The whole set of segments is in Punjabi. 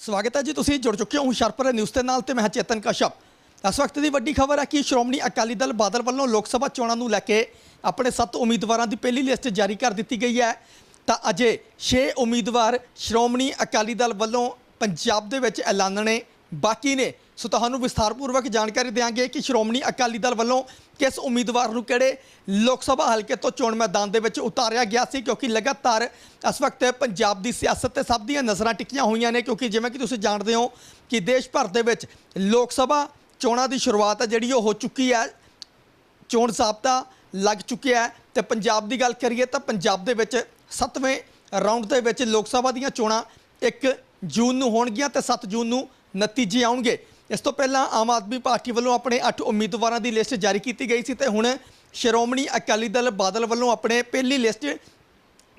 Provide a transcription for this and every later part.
ਸਵਾਗਤ ਹੈ ਜੀ, ਤੁਸੀਂ ਜੁੜ ਚੁੱਕੇ ਹੋ ਹੁਸ਼ਿਆਰਪੁਰ ਨਿਊਜ਼ ਦੇ ਨਾਲ ਤੇ ਮੈਂ ਹਾਂ ਚੇਤਨ ਕਸ਼ਪ। ਇਸ ਵਕਤ ਦੀ ਵੱਡੀ ਖਬਰ ਹੈ ਕਿ ਸ਼੍ਰੋਮਣੀ ਅਕਾਲੀ ਦਲ ਬਾਦਲ ਵੱਲੋਂ ਲੋਕ ਸਭਾ ਚੋਣਾਂ ਨੂੰ ਲੈ ਕੇ ਆਪਣੇ 7 ਉਮੀਦਵਾਰਾਂ ਦੀ ਪਹਿਲੀ ਲਿਸਟ ਜਾਰੀ ਕਰ ਦਿੱਤੀ ਗਈ ਹੈ। ਤਾਂ ਅਜੇ 6 ਉਮੀਦਵਾਰ ਸ਼੍ਰੋਮਣੀ ਅਕਾਲੀ ਦਲ ਵੱਲੋਂ ਪੰਜਾਬ ਦੇ ਵਿੱਚ ਐਲਾਨਣੇ ਬਾਕੀ ਨੇ। ਸੋ ਤੁਹਾਨੂੰ ਵਿਸਥਾਰਪੂਰਵਕ ਜਾਣਕਾਰੀ ਦੇਵਾਂਗੇ ਕਿ ਸ਼੍ਰੋਮਣੀ ਅਕਾਲੀ ਦਲ ਵੱਲੋਂ ਕਿਸ ਉਮੀਦਵਾਰ ਨੂੰ ਕਿਹੜੇ ਲੋਕ ਸਭਾ ਹਲਕੇ ਤੋਂ ਚੋਣ ਮੈਦਾਨ ਦੇ ਵਿੱਚ ਉਤਾਰਿਆ ਗਿਆ ਸੀ, ਕਿਉਂਕਿ ਲਗਾਤਾਰ ਇਸ ਵਕਤ ਪੰਜਾਬ ਦੀ ਸਿਆਸਤ ਤੇ ਸਭ ਦੀਆਂ ਨਜ਼ਰਾਂ ਟਿਕੀਆਂ ਹੋਈਆਂ ਨੇ, ਕਿਉਂਕਿ ਜਿਵੇਂ ਕਿ ਤੁਸੀਂ ਜਾਣਦੇ ਹੋ ਕਿ ਦੇਸ਼ ਭਰ ਦੇ ਵਿੱਚ ਲੋਕ ਸਭਾ ਚੋਣਾਂ ਦੀ ਸ਼ੁਰੂਆਤ ਹੈ, ਜਿਹੜੀ ਉਹ ਹੋ ਚੁੱਕੀ ਹੈ, ਚੋਣ ਜ਼ਾਬਤਾ ਲੱਗ ਚੁੱਕਿਆ ਹੈ ਤੇ ਪੰਜਾਬ ਦੀ ਗੱਲ ਕਰੀਏ ਤਾਂ ਪੰਜਾਬ ਦੇ ਵਿੱਚ 7ਵੇਂ ਰਾਉਂਡ ਦੇ ਵਿੱਚ ਲੋਕ ਸਭਾ ਦੀਆਂ ਚੋਣਾਂ 1 ਜੂਨ ਨੂੰ ਹੋਣਗੀਆਂ ਤੇ 7 ਜੂਨ ਨੂੰ ਨਤੀਜੇ ਆਉਣਗੇ। ਇਸ ਤੋਂ ਪਹਿਲਾਂ ਆਮ ਆਦਮੀ ਪਾਰਟੀ ਵੱਲੋਂ ਆਪਣੇ 8 ਉਮੀਦਵਾਰਾਂ ਦੀ ਲਿਸਟ ਜਾਰੀ ਕੀਤੀ ਗਈ ਸੀ ਤੇ ਹੁਣ ਸ਼੍ਰੋਮਣੀ ਅਕਾਲੀ ਦਲ ਬਾਦਲ ਵੱਲੋਂ ਆਪਣੇ ਪਹਿਲੀ ਲਿਸਟ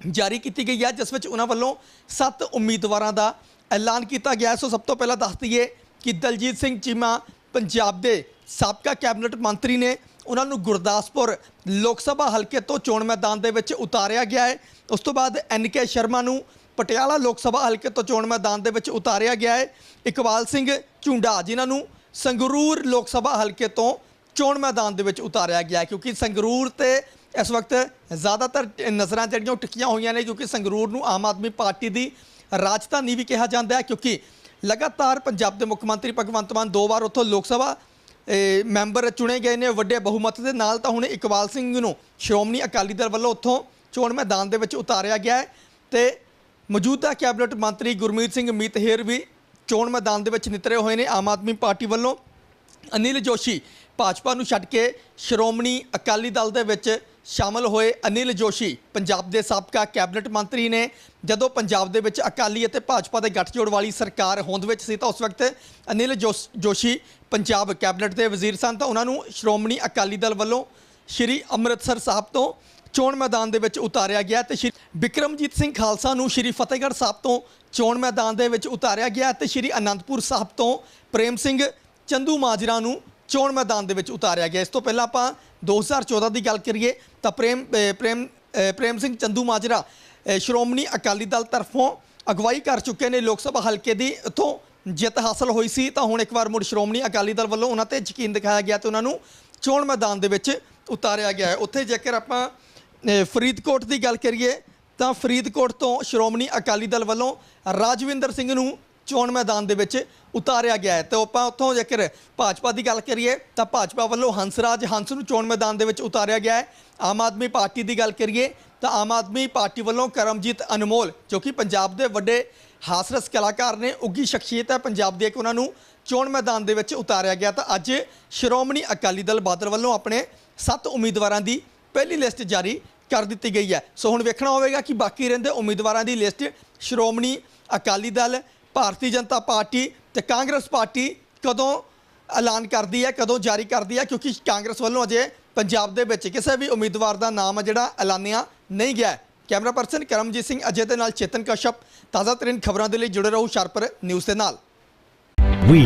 ਜਾਰੀ ਕੀਤੀ ਗਈ ਹੈ, ਜਿਸ ਵਿੱਚ ਉਹਨਾਂ ਵੱਲੋਂ 7 ਉਮੀਦਵਾਰਾਂ ਦਾ ਐਲਾਨ ਕੀਤਾ ਗਿਆ ਸੋ ਸਭ ਤੋਂ ਪਹਿਲਾਂ ਦੱਸ ਦਈਏ ਕਿ ਦਲਜੀਤ ਸਿੰਘ ਚੀਮਾ ਪੰਜਾਬ ਦੇ ਸਾਬਕਾ ਕੈਬਨਿਟ ਮੰਤਰੀ ਨੇ ਉਹਨਾਂ ਨੂੰ ਗੁਰਦਾਸਪੁਰ ਲੋਕ ਸਭਾ ਹਲਕੇ ਤੋਂ ਚੋਣ ਮੈਦਾਨ ਦੇ ਵਿੱਚ ਉਤਾਰਿਆ ਗਿਆ ਹੈ। ਉਸ ਤੋਂ ਬਾਅਦ ਐਨਕੇ ਸ਼ਰਮਾ ਨੂੰ ਪਟਿਆਲਾ ਲੋਕ ਸਭਾ ਹਲਕੇ ਤੋਂ ਚੋਣ ਮੈਦਾਨ ਦੇ ਵਿੱਚ ਉਤਾਰਿਆ ਗਿਆ ਹੈ। ਇਕਬਾਲ ਸਿੰਘ ਝੁੰਡਾ, ਜਿਨ੍ਹਾਂ ਨੂੰ ਸੰਗਰੂਰ ਲੋਕ ਸਭਾ ਹਲਕੇ ਤੋਂ ਚੋਣ ਮੈਦਾਨ ਦੇ ਵਿੱਚ ਉਤਾਰਿਆ ਗਿਆ ਹੈ, ਕਿਉਂਕਿ ਸੰਗਰੂਰ ਤੇ ਇਸ ਵਕਤ ਜ਼ਿਆਦਾਤਰ ਨਜ਼ਰਾਂ ਜਿਹੜੀਆਂ ਉਹ ਟਿਕੀਆਂ ਹੋਈਆਂ ਨੇ, ਕਿਉਂਕਿ ਸੰਗਰੂਰ ਨੂੰ ਆਮ ਆਦਮੀ ਪਾਰਟੀ ਦੀ ਰਾਜਧਾਨੀ ਵੀ ਕਿਹਾ ਜਾਂਦਾ ਹੈ, ਕਿਉਂਕਿ ਲਗਾਤਾਰ ਪੰਜਾਬ ਦੇ ਮੁੱਖ ਮੰਤਰੀ ਭਗਵੰਤ ਮਾਨ ਦੋ ਵਾਰ ਉੱਥੋਂ ਲੋਕ ਸਭਾ ਮੈਂਬਰ ਚੁਣੇ ਗਏ ਨੇ, ਵੱਡੇ ਬਹੁਮਤ ਦੇ ਨਾਲ ਤਾਂ ਹੁਣ ਇਕਬਾਲ ਸਿੰਘ ਨੂੰ ਸ਼੍ਰੋਮਣੀ ਅਕਾਲੀ ਦਲ ਵੱਲੋਂ ਉੱਥੋਂ ਚੋਣ ਮੈਦਾਨ ਦੇ ਵਿੱਚ ਉਤਾਰਿਆ ਗਿਆ ਹੈ ਤੇ ਮੌਜੂਦਾ ਕੈਬਨਿਟ ਮੰਤਰੀ ਗੁਰਮੀਤ ਸਿੰਘ ਮੀਤਹੇਰ ਵੀ ਚੋਣ ਮੈਦਾਨ ਦੇ ਵਿੱਚ ਨਿਤਰੇ ਹੋਏ ਨੇ। ਆਮ ਆਦਮੀ ਪਾਰਟੀ ਵੱਲੋਂ ਅਨਿਲ ਜੋਸ਼ੀ ਭਾਜਪਾ ਨੂੰ ਛੱਡ ਕੇ ਸ਼੍ਰੋਮਣੀ ਅਕਾਲੀ ਦਲ ਦੇ ਵਿੱਚ ਸ਼ਾਮਲ ਹੋਏ ਅਨਿਲ ਜੋਸ਼ੀ ਪੰਜਾਬ ਦੇ ਸਾਬਕਾ ਕੈਬਨਿਟ ਮੰਤਰੀ ਨੇ। ਜਦੋਂ ਪੰਜਾਬ ਦੇ ਵਿੱਚ ਅਕਾਲੀ ਅਤੇ ਭਾਜਪਾ ਦੇ ਗੱਠਜੋੜ ਵਾਲੀ ਸਰਕਾਰ ਹੋਂਦ ਵਿੱਚ ਸੀ ਤਾਂ ਉਸ ਵਕਤ ਅਨਿਲ ਜੋਸ- ਜੋਸ਼ੀ ਪੰਜਾਬ ਕੈਬਨਿਟ ਦੇ ਵਜ਼ੀਰ ਸਨ ਤਾਂ ਉਹਨਾਂ ਨੂੰ ਸ਼੍ਰੋਮਣੀ ਅਕਾਲੀ ਦਲ ਵੱਲੋਂ ਸ਼੍ਰੀ ਅੰਮ੍ਰਿਤਸਰ ਸਾਹਿਬ ਤੋਂ ਚੋਣ ਮੈਦਾਨ ਦੇ ਵਿੱਚ ਉਤਾਰਿਆ ਗਿਆ ਤੇ ਸ਼੍ਰੀ ਵਿਕਰਮਜੀਤ ਸਿੰਘ ਖਾਲਸਾ ਨੂੰ ਸ਼੍ਰੀ ਫਤਿਹਗੜ੍ਹ ਸਾਹਿਬ ਤੋਂ ਚੋਣ ਮੈਦਾਨ ਦੇ ਵਿੱਚ ਉਤਾਰਿਆ ਗਿਆ ਤੇ ਸ਼੍ਰੀ ਅਨੰਦਪੁਰ ਸਾਹਿਬ ਤੋਂ ਪ੍ਰੇਮ ਸਿੰਘ ਚੰਦੂ ਮਾਜਰਾ ਨੂੰ ਚੋਣ ਮੈਦਾਨ ਦੇ ਵਿੱਚ ਉਤਾਰਿਆ ਗਿਆ। ਇਸ ਤੋਂ ਪਹਿਲਾਂ ਆਪਾਂ 2014 ਦੀ ਗੱਲ ਕਰੀਏ ਤਾਂ ਪ੍ਰੇਮ ਪ੍ਰੇਮ ਪ੍ਰੇਮ ਸਿੰਘ ਚੰਦੂ ਮਾਜਰਾ ਸ਼੍ਰੋਮਣੀ ਅਕਾਲੀ ਦਲ ਤਰਫੋਂ ਅਗਵਾਈ ਕਰ ਚੁੱਕੇ ਨੇ। ਲੋਕ ਸਭਾ ਹਲਕੇ ਦੀ ਇੱਥੋਂ ਜਿੱਤ ਹਾਸਲ ਹੋਈ ਸੀ ਤਾਂ ਹੁਣ ਇੱਕ ਵਾਰ ਮੁੜ ਸ਼੍ਰੋਮਣੀ ਅਕਾਲੀ ਦਲ ਵੱਲੋਂ ਉਹਨਾਂ ਤੇ ਯਕੀਨ ਦਿਖਾਇਆ ਗਿਆ ਤੇ ਉਹਨਾਂ ਨੂੰ ਚੋਣ ਮੈਦਾਨ ਦੇ ਵਿੱਚ ਉਤਾਰਿਆ ਗਿਆ ਹੈ। ਉੱਥੇ ਜੇਕਰ ਆਪਾਂ ਫਰੀਦਕੋਟ ਦੀ ਗੱਲ ਕਰੀਏ ਤਾਂ ਫਰੀਦਕੋਟ ਤੋਂ ਸ਼੍ਰੋਮਣੀ ਅਕਾਲੀ ਦਲ ਵੱਲੋਂ ਰਾਜਵਿੰਦਰ ਸਿੰਘ ਨੂੰ ਚੋਣ ਮੈਦਾਨ ਦੇ ਵਿੱਚ ਉਤਾਰਿਆ ਗਿਆ ਹੈ। ਤੇ ਆਪਾਂ ਉੱਥੋਂ ਜੇਕਰ ਭਾਜਪਾ ਦੀ ਗੱਲ ਕਰੀਏ ਤਾਂ ਭਾਜਪਾ ਵੱਲੋਂ ਹੰਸਰਾਜ ਹੰਸ ਨੂੰ ਚੋਣ ਮੈਦਾਨ ਦੇ ਵਿੱਚ ਉਤਾਰਿਆ ਗਿਆ ਹੈ। ਆਮ ਆਦਮੀ ਪਾਰਟੀ ਦੀ ਗੱਲ ਕਰੀਏ ਤਾਂ ਆਮ ਆਦਮੀ ਪਾਰਟੀ ਵੱਲੋਂ ਕਰਮਜੀਤ ਅਨਮੋਲ, ਜੋ ਕਿ ਪੰਜਾਬ ਦੇ ਵੱਡੇ ਹਾਸਰਸ ਕਲਾਕਾਰ ਨੇ ਉੱਗੀ ਸ਼ਖਸੀਅਤ ਹੈ। ਪੰਜਾਬ ਦੀ ਇੱਕ ਉਹਨਾਂ ਨੂੰ ਚੋਣ ਮੈਦਾਨ ਦੇ ਵਿੱਚ ਉਤਾਰਿਆ ਗਿਆ। ਤਾਂ ਅੱਜ ਸ਼੍ਰੋਮਣੀ ਅਕਾਲੀ ਦਲ ਬਾਦਲ ਵੱਲੋਂ ਆਪਣੇ ਸੱਤ ਉਮੀਦਵਾਰਾਂ ਦੀ ਪਹਿਲੀ ਲਿਸਟ ਜਾਰੀ ਕਰ ਦਿੱਤੀ ਗਈ ਹੈ। ਸੋ ਹੁਣ ਵੇਖਣਾ ਹੋਵੇਗਾ ਕਿ ਬਾਕੀ ਰਹਿੰਦੇ ਉਮੀਦਵਾਰਾਂ ਦੀ ਲਿਸਟ ਸ਼੍ਰੋਮਣੀ ਅਕਾਲੀ ਦਲ, ਭਾਰਤੀ ਜਨਤਾ ਪਾਰਟੀ ਤੇ ਕਾਂਗਰਸ ਪਾਰਟੀ ਕਦੋਂ ਐਲਾਨ ਕਰਦੀ ਹੈ, ਕਦੋਂ ਜਾਰੀ ਕਰਦੀ ਹੈ, ਕਿਉਂਕਿ ਕਾਂਗਰਸ ਵੱਲੋਂ ਅਜੇ ਪੰਜਾਬ ਦੇ ਵਿੱਚ ਕਿਸੇ ਵੀ ਉਮੀਦਵਾਰ ਦਾ ਨਾਮ ਹੈ ਜਿਹੜਾ ਐਲਾਨਿਆ ਨਹੀਂ ਗਿਆ ਕੈਮਰਾ ਪਰਸਨ ਕਰਮਜੀਤ ਸਿੰਘ ਅਜੇ ਦੇ ਨਾਲ ਚੇਤਨ ਕਸ਼ਪ, ਤਾਜ਼ਾ ਤਰੀਨ ਖਬਰਾਂ ਦੇ ਲਈ ਜੁੜੇ ਰਹੋ ਸ਼ਾਰਪਰ ਨਿਊਜ਼ ਦੇ ਨਾਲ। ਵੀ